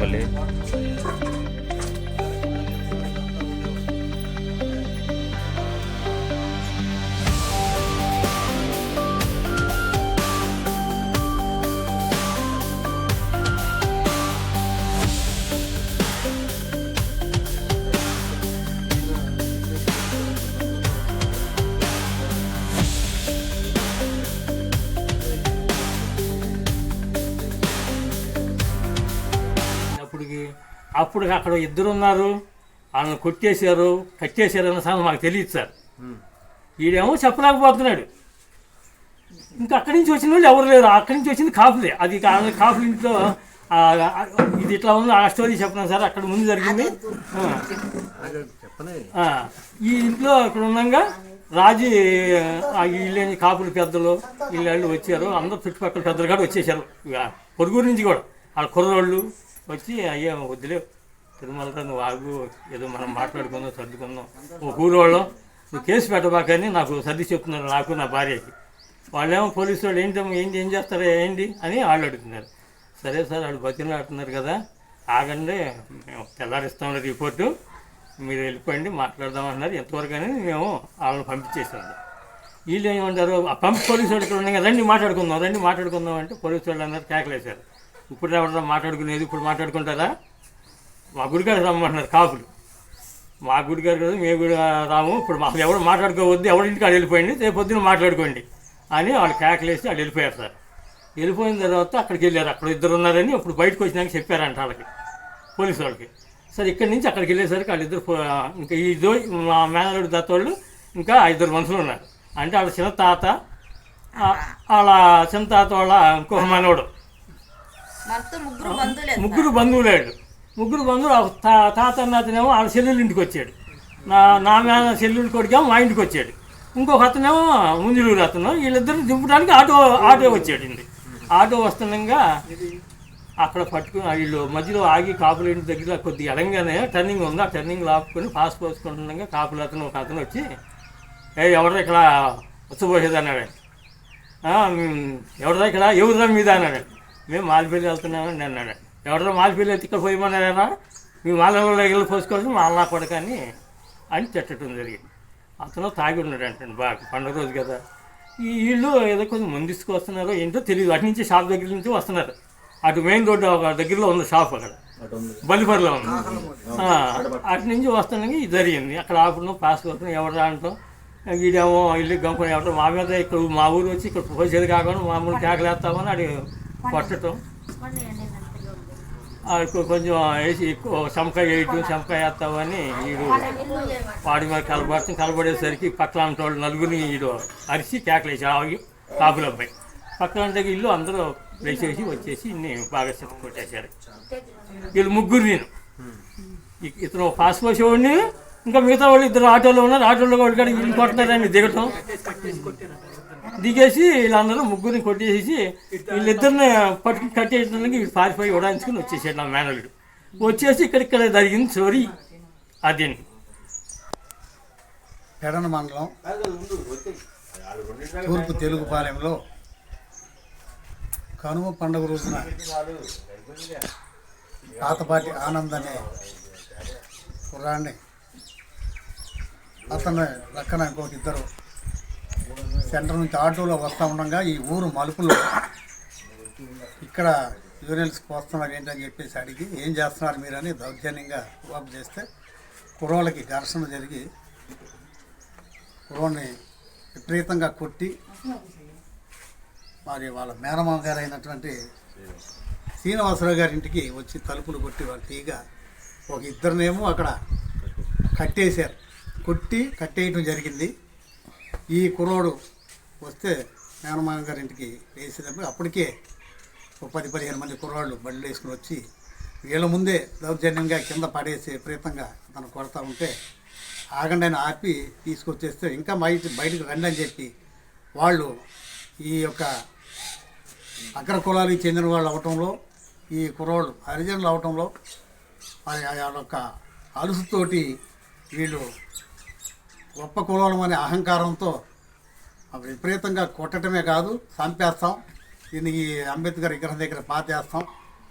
भले అప్పుడు అక్కడ ఇద్దరు ఉన్నారు వాళ్ళని కొట్టేశారు కట్టేశారు అన్న సంగతి మాకు తెలియదు సార్. ఈడేమో చెప్పలేకపోతున్నాడు. ఇంకా అక్కడి నుంచి వచ్చిన వాళ్ళు ఎవరు లేరు. అక్కడి నుంచి వచ్చింది కాపులే. అది కా- కాపుల ఇంట్లో ఇది ఇట్లా ఉంది ఆ స్టోరీ చెప్పిన సార్. అక్కడ ముందు జరిగింది. ఈ ఇంట్లో ఇక్కడ ఉన్నాగా రాజు ఆ వీళ్ళేని కాపులు పెద్దలు వీళ్ళు వచ్చారు. అందరూ చుట్టుపక్కల పెద్దలు కూడా వచ్చేసారు పొరుగురు నుంచి కూడా. వాళ్ళ కుర్రోళ్ళు వచ్చి అయ్యా వద్దులే. తిరుమలతో నువ్వు ఆగు ఏదో మనం మాట్లాడుకుందాం సర్దుకుందాం. ఒక ఊరోళ్ళం నువ్వు కేసు పెట్టబాకని నాకు సర్ది చెప్తున్నారు నాకు నా భార్యకి. వాళ్ళేమో పోలీసు వాళ్ళు ఏంటమ్మా ఏంటి ఏం చేస్తారా ఏంటి? అని వాళ్ళు అడుగుతున్నారు. సరే సార్ వాళ్ళు బతిని ఆడుతున్నారు కదా ఆగండి మేము తెల్లారిస్తాం రిపోర్టు. మీరు వెళ్ళిపోయింది మాట్లాడదామన్నారు ఎంతవరకు అని మేము వాళ్ళని పంపించేసాం వీళ్ళు ఏమంటారు ఆ పంప్ పోలీసు వాళ్ళు ఇక్కడ ఉన్నాయి రండి మాట్లాడుకుందాం రండి మాట్లాడుకుందాం అంటే పోలీసు వాళ్ళు అన్నారు కేకలేశారు. ఇప్పుడు ఎవరన్నా మాట్లాడుకునేది ఇప్పుడు మాట్లాడుకుంటారా? మా గుడిగారు రమ్మంటున్నారు కాపులు. మా గుడిగారు కదా మేము కూడా రాము. ఇప్పుడు మాకు ఎవరు మాట్లాడుకోవద్దు ఎవరి ఇంటికి వాళ్ళు వెళ్ళిపోయింది రేపు పొద్దున్న మాట్లాడుకోండి అని వాళ్ళు కేకలేసి వాళ్ళు వెళ్ళిపోయారు సార్. వెళ్ళిపోయిన తర్వాత అక్కడికి వెళ్ళారు. అక్కడ ఇద్దరు ఉన్నారని ఇప్పుడు బయటకు వచ్చినాక చెప్పారంట వాళ్ళకి పోలీసు వాళ్ళకి. సరే ఇక్కడి నుంచి అక్కడికి వెళ్ళేసరికి వాళ్ళిద్దరు ఇంకా ఈ దో మా మేనలుడు దత్తోళ్ళు ఇంకా ఇద్దరు మనుషులు ఉన్నారు. అంటే వాళ్ళ చిన్న తాత వాళ్ళ చిన్న తాత వాళ్ళ ఇంకొక మనవడు. ముగ్గురు బంధువులేడు ముగ్గురు బంధువులు ఆ తా- తాత అన్న అతనేమో వాళ్ళ చెల్లెళ్ళ ఇంటికి వచ్చాడు. నా నా మీద చెల్లెళ్ళు కొడుకేమో మా ఇంటికి వచ్చాడు. ఇంకొక అతనేమో ముందులూరు అతను వీళ్ళిద్దరిని దింపడానికి ఆటో ఆటో వచ్చాడండి. ఆటో వస్తుండగా అక్కడ పట్టుకుని వీళ్ళు మధ్యలో ఆగి కాపుల ఇంటి దగ్గర కొద్దిగా ఎడంగానే టర్నింగ్ ఉంది. ఆ టర్నింగ్ ఆపుకొని పాస్ పోసుకుంటుండగా కాపులు అతను ఒక అతను వచ్చి ఏ ఎవరు ఇక్కడ వచ్చబోసేది అన్నాడు ఎవరిదా ఇక్కడ? ఎవరిదా మీద? అన్నాడు మేము మాలిపల్లి వెళ్తున్నామని అన్నాడు ఎవరిదా మాలిపల్లి అయితే ఇక్కడ పోయమన్నారా మీ మాలలో వెళ్ళి పోసుకోవచ్చు మా అన్న కొడకని అని తిట్టడం జరిగింది. అతను తాగి ఉన్నాడు అంటండి బాగా పండుగ రోజు కదా. ఈ వీళ్ళు ఏదో కొంచెం ముందు తీసుకొస్తున్నారో ఏంటో తెలియదు అటు నుంచి షాప్ దగ్గర నుంచి వస్తున్నారు. అటు మెయిన్ రోడ్డు ఒక దగ్గరలో ఉంది షాప్ అక్కడ. బలిపరిలో ఉంది. ఆ, అటు నుంచి వస్తుండగా ఇది జరిగింది. అక్కడ ఆపడం పాస్ కొట్టడం ఎవరు అంటాం వీడేమో ఇల్లు గంపని ఎవరు మా మీద ఇక్కడ మా ఊరు వచ్చి ఇక్కడ పోసేది కాకుండా మామూలు కేకలేస్తామని అది కొట్టడం. కొంచెం వేసి ఎక్కువ శంకాయ వేయటం శంకాయ వేస్తామని వీడు వాడి మీద కలబడుతుంది కలబడేసరికి పక్కన వాళ్ళు నలుగురిని వీడు అరిసి కేకలేసి ఆగి కాపుల అబ్బాయి పక్కన దగ్గర ఇల్లు అందరూ వేసేసి వచ్చేసి ఇన్ని బాగా చెప్పు కొట్టేశారు. వీళ్ళు ముగ్గురు నేను. ఇతను పాస్ పోసేవాడిని ఇంకా మిగతా వాళ్ళు ఇద్దరు ఆటోలో ఉన్నారు. ఆటోలో వాళ్ళు కానీ ఇల్లు కొట్టినారని దిగటం. దిగేసి వీళ్ళందరూ ముగ్గురిని కొట్టేసేసి వీళ్ళిద్దరిని పట్టుకుని కట్టేసినందుకు వీళ్ళు పారిపోయి ఉడాయించుకుని వచ్చేసాడు నా మేనల్లుడు. వచ్చేసి ఇక్కడ ఇక్కడ జరిగింది చోరీ. అది పెడన మండలం తూర్పు తెలుగుపాలెంలో కనుమ పండుగ రోజున పాతపాటి ఆనంద్ అనే కుర్రాన్ని అతను పక్కన ఇంకొక ఇద్దరు. సెంటర్ నుంచి ఆటోలో వస్తూ ఉండగా ఈ ఊరు మలుపులో ఇక్కడ యూరియల్స్కి వస్తున్నారు ఏంటని చెప్పేసి అడిగి ఏం చేస్తున్నారు మీరని దౌర్జన్యంగా వాపు చేస్తే కుర్రోళ్ళకి ఘర్షణ జరిగి కుర్రోని విపరీతంగా కొట్టి మరి వాళ్ళ మేనమామ గారు అయినటువంటి శ్రీనివాసరావు గారి ఇంటికి వచ్చి తలుపులు కొట్టి వాళ్ళు తీగ ఒక ఇద్దరినేమో అక్కడ కట్టేశారు. కొట్టి కట్టేయటం జరిగింది. ఈ కుర్రోడు వస్తే మేనమామ గారి ఇంటికి వేసేటప్పుడు అప్పటికే ఒక పది పదిహేను మంది కుర్రాళ్ళు బండ్లు వేసుకుని వచ్చి వీళ్ళ ముందే దౌర్జన్యంగా కింద పడేసి విపరీతంగా తను కొడతా ఉంటే ఆగండి అని ఆపి తీసుకొచ్చేస్తే ఇంకా బయట బయటకు రండి అని చెప్పి వాళ్ళు ఈ యొక్క అగ్ర కులానికి చెందిన వాళ్ళు అవటంలో ఈ కుర్రోళ్ళు హరిజనులు అవటంలో వారి యొక్క అలుసుతోటి వీళ్ళు గొప్ప కులం అనే అహంకారంతో అవి విపరీతంగా కొట్టడమే కాదు చంపేస్తాం. దీన్ని ఈ అంబేద్కర్ విగ్రహం దగ్గర పాతేస్తాం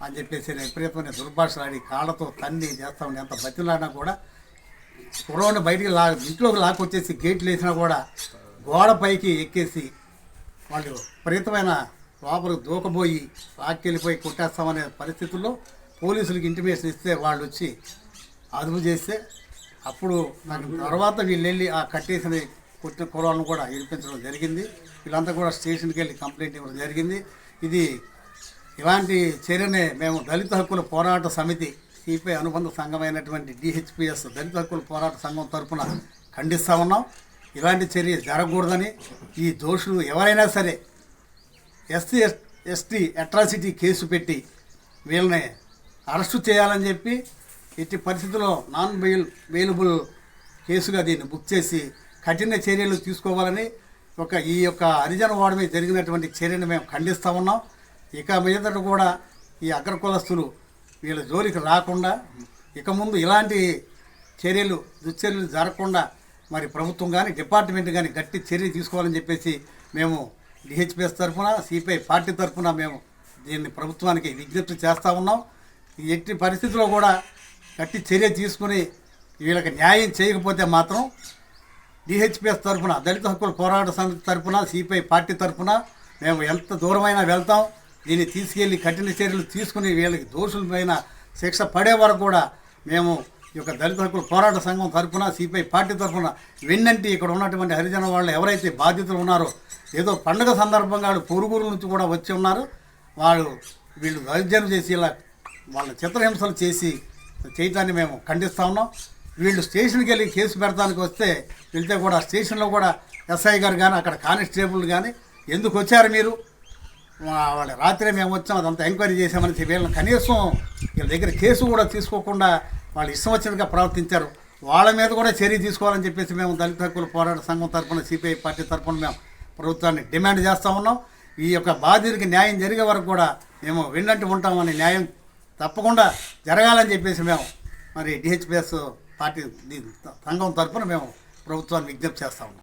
అని చెప్పేసి విపరీతమైన దుర్భాషలాడి కాళ్ళతో తన్ని చేస్తాం. ఎంత బతిలాడినా కూడా కుర్రోడిని బయటికి లా ఇంట్లోకి లాక్కొచ్చేసి గేట్లు వేసినా కూడా గోడ పైకి ఎక్కేసి వాళ్ళు విపరీతమైన లోపలికి దూకబోయి లాక్కెళ్ళిపోయి కొట్టేస్తామనే పరిస్థితుల్లో పోలీసులకు ఇంటిమేషన్ ఇస్తే వాళ్ళు వచ్చి అదుపు చేస్తే అప్పుడు తర్వాత వీళ్ళు వెళ్ళి ఆ కట్టేసిన కొట్టిన కుర్రాలను కూడా వినిపించడం జరిగింది. వీళ్ళంతా కూడా స్టేషన్కి వెళ్ళి కంప్లైంట్ ఇవ్వడం జరిగింది. ఇది ఇలాంటి చర్యనే మేము దళిత హక్కుల పోరాట సమితి సిపిఐ అనుబంధ సంఘమైనటువంటి డిహెచ్పిఎస్ దళిత హక్కుల పోరాట సంఘం తరఫున ఖండిస్తూ ఉన్నాం. ఇలాంటి చర్య జరగకూడదని ఈ దోషులు ఎవరైనా సరే ఎస్సీ ఎస్టీ అట్రాసిటీ కేసు పెట్టి వీళ్ళని అరెస్టు చేయాలని చెప్పి ఎట్టి పరిస్థితుల్లో నాన్ బెయిల్ బెయిలబుల్ కేసుగా దీన్ని బుక్ చేసి కఠిన చర్యలు తీసుకోవాలని ఒక ఈ యొక్క హరిజన వార్డు మీద జరిగినటువంటి చర్యను మేము ఖండిస్తూ ఉన్నాం. ఇక మీదట కూడా ఈ అగ్రకులస్తులు వీళ్ళ జోలికి రాకుండా ఇక ముందు ఇలాంటి చర్యలు దుశ్చర్యలు జరగకుండా మరి ప్రభుత్వం కానీ డిపార్ట్మెంట్ కానీ గట్టి చర్య తీసుకోవాలని చెప్పేసి మేము డిహెచ్పిఎస్ తరఫున సిపిఐ పార్టీ తరఫున మేము దీన్ని ప్రభుత్వానికి విజ్ఞప్తి చేస్తూ ఉన్నాం. ఎట్టి పరిస్థితుల్లో కూడా గట్టి చర్య తీసుకుని వీళ్ళకి న్యాయం చేయకపోతే మాత్రం డిహెచ్పిఎస్ తరఫున దళిత హక్కుల పోరాట సమితి తరఫున సిపిఐ పార్టీ తరఫున మేము ఎంత దూరమైనా వెళ్తాం దీన్ని తీసుకెళ్ళి కఠిన చర్యలు తీసుకుని వీళ్ళకి దోషులపైన శిక్ష పడే వరకు కూడా మేము ఈ యొక్క దళిత హక్కుల పోరాట సంఘం తరఫున సిపిఐ పార్టీ తరఫున వెన్నంటి ఇక్కడ ఉన్నటువంటి హరిజన వాళ్ళు ఎవరైతే బాధితులు ఉన్నారో ఏదో పండుగ సందర్భంగా వాళ్ళు పొరుగురు నుంచి కూడా వచ్చి ఉన్నారు. వాళ్ళు వీళ్ళు దౌర్జన్యం చేసి ఇలా వాళ్ళ చిత్రహింసలు చేసి చేయటాన్ని మేము ఖండిస్తా ఉన్నాం. వీళ్ళు స్టేషన్కి వెళ్ళి కేసు పెడతానికి వస్తే వెళ్తే కూడా స్టేషన్లో కూడా ఎస్ఐ గారు కానీ అక్కడ కానిస్టేబుల్ కానీ ఎందుకు వచ్చారు మీరు? వాళ్ళ రాత్రి మేము వచ్చాం అదంతా ఎంక్వైరీ చేసామని చెప్పి వీళ్ళని కనీసం వీళ్ళ దగ్గర కేసు కూడా తీసుకోకుండా వాళ్ళు ఇష్టం వచ్చినట్టుగా ప్రవర్తించారు. వాళ్ళ మీద కూడా చర్య తీసుకోవాలని చెప్పేసి మేము దళిత హక్కుల పోరాట సంఘం తరఫున సిపిఐ పార్టీ తరఫున మేము ప్రభుత్వాన్ని డిమాండ్ చేస్తూ ఉన్నాం. ఈ యొక్క బాధితుడికి న్యాయం జరిగే వరకు కూడా మేము విన్నట్టు ఉంటామని న్యాయం తప్పకుండా జరగాలని చెప్పేసి మేము మరి డిహెచ్పిఎస్ పార్టీ సంఘం తరఫున మేము ప్రభుత్వాన్ని విజ్ఞప్తి చేస్తా ఉన్నాం.